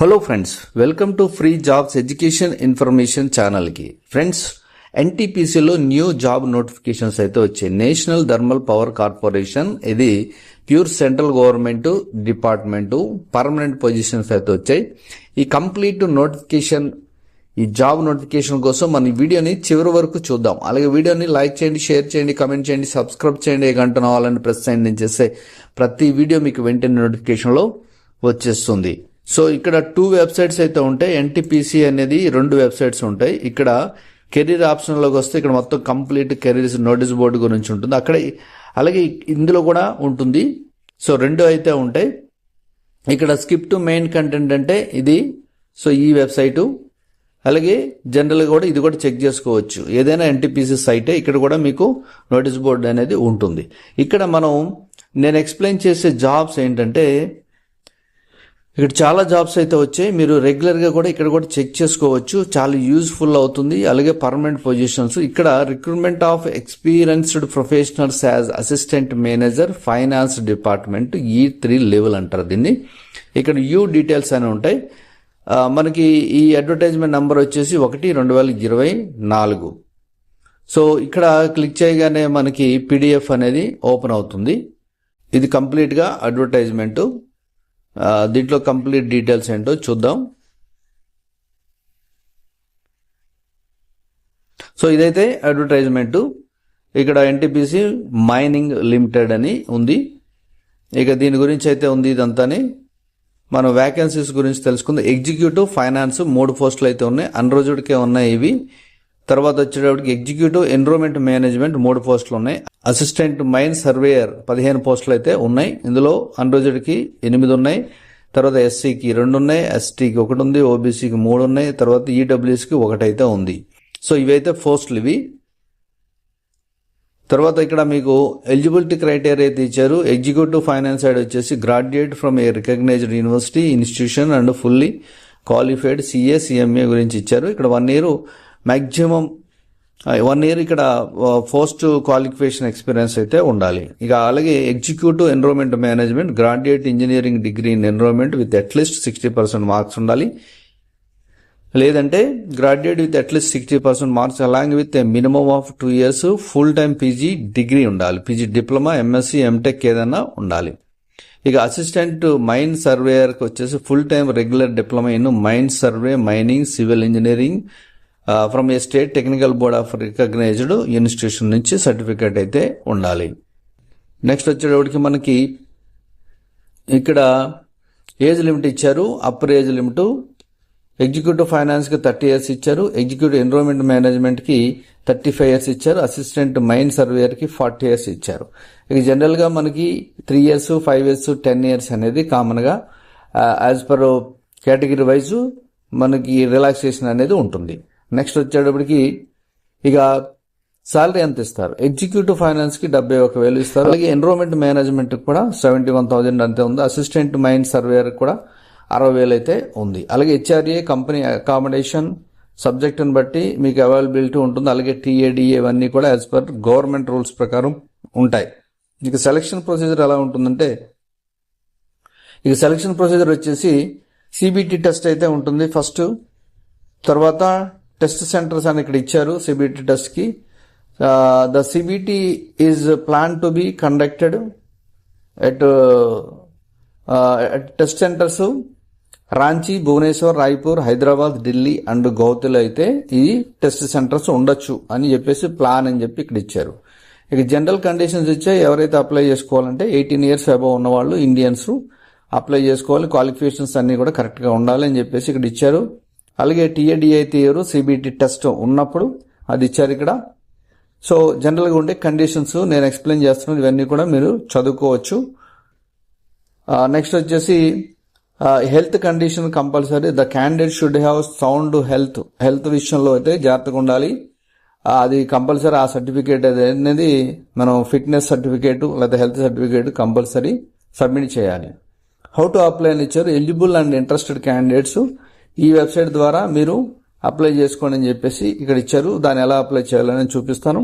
Hello friends welcome to free jobs education information ఛానల్కి friends ఎన్టీపీసీలో new job notifications అయితే వచ్చాయి. నేషనల్ థర్మల్ పవర్ కార్పొరేషన్ ఇది pure central government department permanent positions అయితే వచ్చాయి. ఈ కంప్లీట్ నోటిఫికేషన్ ఈ జాబ్ నోటిఫికేషన్ కోసం మన వీడియోని చివరి వరకు చూద్దాం. అలాగే వీడియోని లైక్ చేయండి షేర్ చేయండి కమెంట్ చేయండి సబ్స్క్రైబ్ చేయండి. ఏ గంట నవ్వాలని ప్రెస్ చేయండి. నేను చేస్తే ప్రతి వీడియో మీకు వెంటనే నోటిఫికేషన్లో వచ్చేస్తుంది. సో ఇక్కడ టూ వెబ్సైట్స్ అయితే ఉంటాయి. ఎన్టీపీసీ అనేది రెండు వెబ్సైట్స్ ఉంటాయి. ఇక్కడ కెరీర్ ఆప్షన్లోకి వస్తే ఇక్కడ మొత్తం కంప్లీట్ కెరీర్స్ నోటీస్ బోర్డు గురించి ఉంటుంది. అక్కడ అలాగే ఇందులో కూడా ఉంటుంది. సో రెండు అయితే ఉంటాయి. ఇక్కడ స్కిప్ టు మెయిన్ కంటెంట్ అంటే ఇది. సో ఈ వెబ్సైటు అలాగే జనరల్గా కూడా ఇది కూడా చెక్ చేసుకోవచ్చు. ఏదైనా ఎన్టీపీసీ సైటే ఇక్కడ కూడా మీకు నోటీస్ బోర్డు అనేది ఉంటుంది. ఇక్కడ మనం నేను ఎక్స్ప్లెయిన్ చేసే జాబ్స్ ఏంటంటే ఇక్కడ చాలా జాబ్స్ అయితే వచ్చాయి. మీరు రెగ్యులర్గా కూడా ఇక్కడ కూడా చెక్ చేసుకోవచ్చు. చాలా యూజ్ఫుల్ అవుతుంది. అలాగే పర్మనెంట్ పొజిషన్స్ ఇక్కడ recruitment of experienced professionals as assistant manager finance department ఈ త్రీ లెవెల్ అంటారు దీన్ని. ఇక్కడ యూ డీటెయిల్స్ అని ఉంటాయి. మనకి ఈ అడ్వర్టైజ్మెంట్ నెంబర్ వచ్చేసి ఒకటి రెండు వేల ఇరవై నాలుగు. సో ఇక్కడ క్లిక్ చేయగానే మనకి పీడిఎఫ్ అనేది ఓపెన్ అవుతుంది. ఇది కంప్లీట్గా అడ్వర్టైజ్మెంట్ దీంట్లో కంప్లీట్ డీటెయిల్స్ ఏంటో చూద్దాం. సో ఇదైతే అడ్వర్టైజ్మెంట్. ఇక్కడ ఎన్టీపీసీ మైనింగ్ లిమిటెడ్ అని ఉంది. ఇక దీని గురించి అయితే ఉంది ఇదంతాని. మనం వ్యాకెన్సీస్ గురించి తెలుసుకుందాం. ఎగ్జిక్యూటివ్ ఫైనాన్స్ మూడు పోస్టులు అయితే ఉన్నాయి. అన్రోజుడికే ఉన్నాయి ఇవి. తర్వాత వచ్చేటప్పటికి ఎగ్జిక్యూటివ్ ఎన్రోల్మెంట్ మేనేజ్మెంట్ మూడు పోస్టులు ఉన్నాయి. అసిస్టెంట్ మైన్ సర్వేయర్ పదిహేను పోస్టులు అయితే ఉన్నాయి. ఇందులో అన్రోజుడికి ఎనిమిది ఉన్నాయి. తర్వాత ఎస్సీకి రెండు ఉన్నాయి. ఎస్టీకి ఒకటి ఉంది. ఓబీసీకి మూడు ఉన్నాయి. తర్వాత ఈడబ్ల్యూఎస్కి ఒకటి అయితే ఉంది. సో ఇవైతే పోస్టులు ఇవి. తర్వాత ఇక్కడ మీకు ఎలిజిబిలిటీ క్రైటీరియా అయితే ఇచ్చారు. ఎగ్జిక్యూటివ్ ఫైనాన్స్ సైడ్ వచ్చేసి graduate from a recognised university institution and fully qualified CA CMA గురించి ఇచ్చారు. ఇక్కడ one year maximum one year ఇక్కడ పోస్ట్ క్వాలిఫికేషన్ ఎక్స్పీరియన్స్ అయితే ఉండాలి. ఇక అలాగే executive environment management graduate engineering degree in environment with at least sixty percent marks ఉండాలి. లేదంటే graduate with at least sixty percent marks along with minimum of two years full time PG degree ఉండాలి. PG diploma MSc MTech ఏదైనా ఉండాలి. ఇక assistant mine సర్వేయర్కి వచ్చేసి full time regular diploma in mine survey mining civil engineering from a state technical board of recognised institution నుంచి certificate అయితే ఉండాలి. Next వచ్చేటప్పటికి మనకి ఇక్కడ ఏజ్ లిమిట్ ఇచ్చారు. అప్పర్ ఏజ్ లిమిట్ ఎగ్జిక్యూటివ్ ఫైనాన్స్కి థర్టీ ఇయర్స్ ఇచ్చారు. ఎగ్జిక్యూటివ్ ఎన్రోల్మెంట్ మేనేజ్మెంట్కి థర్టీ ఫైవ్ ఇయర్స్ ఇచ్చారు. అసిస్టెంట్ మైన్ సర్వేయర్కి ఫార్టీ ఇయర్స్ ఇచ్చారు. ఇక జనరల్గా మనకి three years five years ten years అనేది కామన్గా యాజ్ పర్ కేటగిరీ వైజ్ మనకి రిలాక్సేషన్ అనేది ఉంటుంది. నెక్స్ట్ వచ్చేటప్పటికి ఇక సాలరీ ఎంత ఇస్తారు? ఎగ్జిక్యూటివ్ ఫైనాన్స్కి డెబ్బై ఒక వేలు ఇస్తారు. అలాగే ఎన్రోల్మెంట్ మేనేజ్మెంట్ కూడా సెవెంటీ వన్ థౌసండ్ అంతే ఉంది. అసిస్టెంట్ మైన్ సర్వేయర్ కూడా అరవై వేలు అయితే ఉంది. అలాగే హెచ్ఆర్ఏ కంపెనీ అకామిడేషన్ సబ్జెక్టును బట్టి మీకు అవైలబిలిటీ ఉంటుంది. అలాగే టీఏడిఏ ఇవన్నీ కూడా యాజ్ పర్ గవర్నమెంట్ రూల్స్ ప్రకారం ఉంటాయి. ఇక సెలక్షన్ ప్రొసీజర్ ఎలా ఉంటుందంటే ఇక సెలక్షన్ ప్రొసీజర్ వచ్చేసి సిబిటి టెస్ట్ అయితే ఉంటుంది. ఫస్ట్ తర్వాత టెస్ట్ సెంటర్స్ అని ఇక్కడ ఇచ్చారు సిబిటి టెస్ట్కి. The CBT is plan to be conducted at test centres Ranchi Bhubaneswar Raipur Hyderabad Delhi and గౌహతిలో అయితే ఈ టెస్ట్ సెంటర్స్ ఉండొచ్చు అని చెప్పేసి ప్లాన్ అని చెప్పి ఇక్కడ ఇచ్చారు. ఇక జనరల్ కండిషన్స్ ఇచ్చే ఎవరైతే అప్లై చేసుకోవాలంటే ఎయిటీన్ ఇయర్స్ అబౌవ్ ఉన్న వాళ్ళు ఇండియన్స్ అప్లై చేసుకోవాలి. క్వాలిఫికేషన్స్ అన్ని కూడా కరెక్ట్గా ఉండాలి అని చెప్పేసి ఇక్కడ ఇచ్చారు. అలాగే టీఏడిఐ తీయరు సిబిటి టెస్ట్ ఉన్నప్పుడు అది ఇచ్చారు ఇక్కడ. సో జనరల్గా ఉండే కండిషన్స్ నేను ఎక్స్ప్లెయిన్ చేస్తున్నాను ఇవన్నీ కూడా మీరు చదువుకోవచ్చు. నెక్స్ట్ వచ్చేసి health condition compulsory. The candidate should have sound health. Health విషయంలో అయితే జాగ్రత్తగా ఉండాలి. అది కంపల్సరీ ఆ సర్టిఫికేట్ అనేది మనం ఫిట్నెస్ సర్టిఫికేట్ లేదా హెల్త్ సర్టిఫికేట్ కంపల్సరీ సబ్మిట్ చేయాలి. హౌ టు అప్లై అని ఇచ్చారు. ఎలిజిబుల్ అండ్ ఇంట్రెస్టెడ్ క్యాండిడేట్స్ ఈ వెబ్సైట్ ద్వారా మీరు అప్లై చేసుకోండి అని చెప్పేసి ఇక్కడ ఇచ్చారు. దాన్ని ఎలా అప్లై చేయాలని చూపిస్తాను.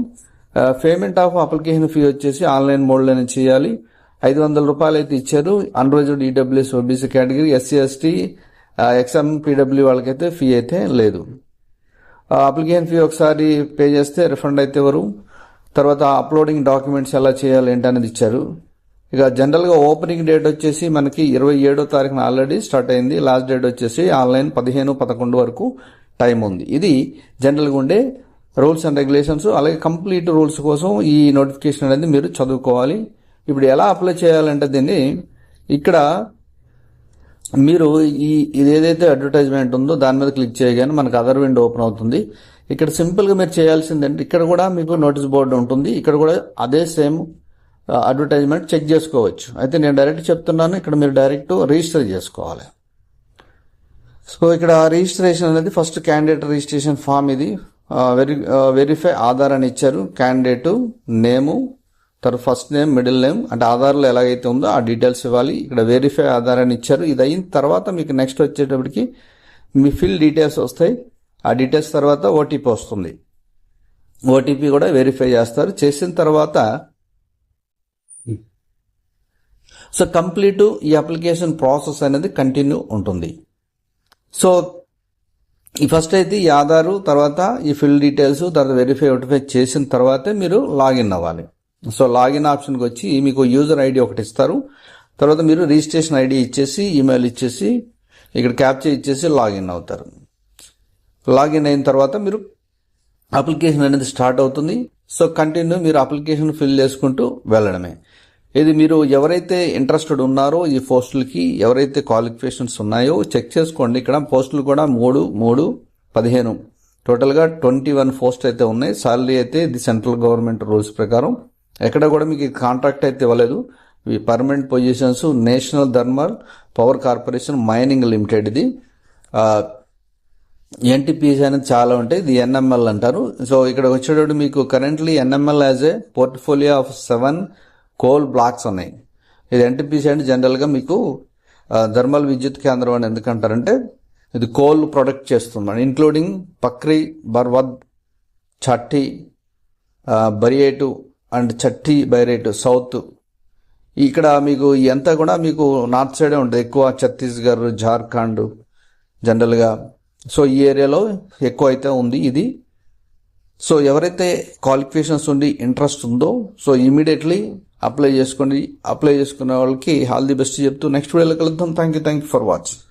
పేమెంట్ ఆఫ్ అప్లికేషన్ ఫీ వచ్చేసి ఆన్లైన్ మోడ్లోనే చేయాలి. ఐదు వందల రూపాయలు అయితే ఇచ్చారు. Unreserved EWS OBC category SC ST XM PW వాళ్ళకైతే ఫీ అయితే లేదు. అప్లికేషన్ ఫీ ఒకసారి పే చేస్తే రిఫండ్ అయితే ఎవరు తర్వాత అప్లోడింగ్ డాక్యుమెంట్స్ ఎలా చేయాలి ఏంటనేది ఇచ్చారు. ఇక జనరల్గా ఓపెనింగ్ డేట్ వచ్చేసి మనకి ఇరవై ఏడో తారీఖున ఆల్రెడీ స్టార్ట్ అయింది. లాస్ట్ డేట్ వచ్చేసి ఆన్లైన్ పదిహేను పదకొండు వరకు టైం ఉంది. ఇది జనరల్గా ఉండే రూల్స్ అండ్ రెగ్యులేషన్స్ అలాగే కంప్లీట్ రూల్స్ కోసం ఈ నోటిఫికేషన్ అనేది మీరు చదువుకోవాలి. ఇప్పుడు ఎలా అప్లై చేయాలంటే దీన్ని ఇక్కడ మీరు ఈ ఇది ఏదైతే అడ్వర్టైజ్మెంట్ ఉందో దాని మీద క్లిక్ చేయగానే మనకు అదర్ విండో ఓపెన్ అవుతుంది. ఇక్కడ సింపుల్గా మీరు చేయాల్సిందంటే ఇక్కడ కూడా మీకు నోటీస్ బోర్డు ఉంటుంది. ఇక్కడ కూడా అదే సేమ్ అడ్వర్టైజ్మెంట్ చెక్ చేసుకోవచ్చు. అయితే నేను డైరెక్ట్ చెప్తున్నాను ఇక్కడ మీరు డైరెక్ట్ రిజిస్టర్ చేసుకోవాలి. సో ఇక్కడ రిజిస్ట్రేషన్ అనేది ఫస్ట్ క్యాండిడేట్ రిజిస్ట్రేషన్ ఫామ్ ఇది. వెరి వెరిఫై ఆధార్ అని ఇచ్చారు. క్యాండిడేట్ నేము తర్వాత ఫస్ట్ నేమ్ మిడిల్ నేమ్ అంటే ఆధార్లో ఎలాగైతే ఉందో ఆ డీటెయిల్స్ ఇవ్వాలి. ఇక్కడ వెరిఫై ఆధార్ అని ఇచ్చారు. ఇది అయిన తర్వాత మీకు నెక్స్ట్ వచ్చేటప్పటికి మీ ఫిల్ డీటెయిల్స్ వస్తాయి. ఆ డీటెయిల్స్ తర్వాత ఓటీపీ వస్తుంది. ఓటీపీ కూడా వెరిఫై చేస్తారు. చేసిన తర్వాత సో కంప్లీట్ ఈ అప్లికేషన్ ప్రాసెస్ అనేది కంటిన్యూ ఉంటుంది. సో ఈ ఫస్ట్ అయితే ఈ ఆధారు తర్వాత ఈ ఫిల్ డీటెయిల్స్ తర్వాత వెరిఫై వెరిఫై చేసిన తర్వాతే మీరు లాగిన్ అవ్వాలి. సో లాగిన్ ఆప్షన్కి వచ్చి మీకు యూజర్ ఐడి ఒకటి ఇస్తారు. తర్వాత మీరు రిజిస్ట్రేషన్ ఐడి ఇచ్చేసి ఈమెయిల్ ఇచ్చేసి ఇక్కడ క్యాప్చర్ ఇచ్చేసి లాగిన్ అవుతారు. లాగిన్ అయిన తర్వాత మీరు అప్లికేషన్ అనేది స్టార్ట్ అవుతుంది. సో కంటిన్యూ మీరు అప్లికేషన్ ఫిల్ చేసుకుంటూ వెళ్ళడమే. ఇది మీరు ఎవరైతే ఇంట్రెస్టెడ్ ఉన్నారో ఈ పోస్టులకి ఎవరైతే క్వాలిఫికేషన్స్ ఉన్నాయో చెక్ చేసుకోండి. ఇక్కడ పోస్టులు కూడా మూడు మూడు పదిహేను. టోటల్గా ట్వంటీ వన్ పోస్ట్ అయితే ఉన్నాయి. సాలరీ అయితే ఇది సెంట్రల్ గవర్నమెంట్ రూల్స్ ప్రకారం. ఎక్కడ కూడా మీకు కాంట్రాక్ట్ అయితే ఇవ్వలేదు. ఇవి permanent positions National Thermal Power Corporation mining limited ఇది. ఎన్టీపీఎస్ అనేది చాలా ఉంటాయి. ఇది ఎన్ఎంఎల్ అంటారు. సో ఇక్కడ వచ్చేటప్పుడు మీకు currently NML as a portfolio of seven coal blocks ఉన్నాయి. ఇది ఎన్టీపీసీ అంటే జనరల్గా మీకు థర్మల్ విద్యుత్ కేంద్రం అని ఎందుకంటారంటే ఇది కోల్ ప్రొడక్ట్ చేస్తుంది including Pakri Barwadih Chatti Bariatu and Chatti Bariatu south. ఇక్కడ మీకు ఎంత కూడా మీకు నార్త్ సైడే ఉంటుంది. ఎక్కువ ఛత్తీస్గఢ్ జార్ఖండ్ జనరల్గా సో ఈ ఏరియాలో ఎక్కువ అయితే ఉంది ఇది. సో ఎవరైతే క్వాలిఫికేషన్స్ ఉండి ఇంట్రెస్ట్ ఉందో సో ఇమీడియట్లీ అప్లై చేసుకోండి అప్లై చేసుకునే వాళ్ళకి ఆల్ ది బెస్ట్ చెప్తూ నెక్స్ట్ వీడియోలో కలుద్దాం. Thank you thank you for watching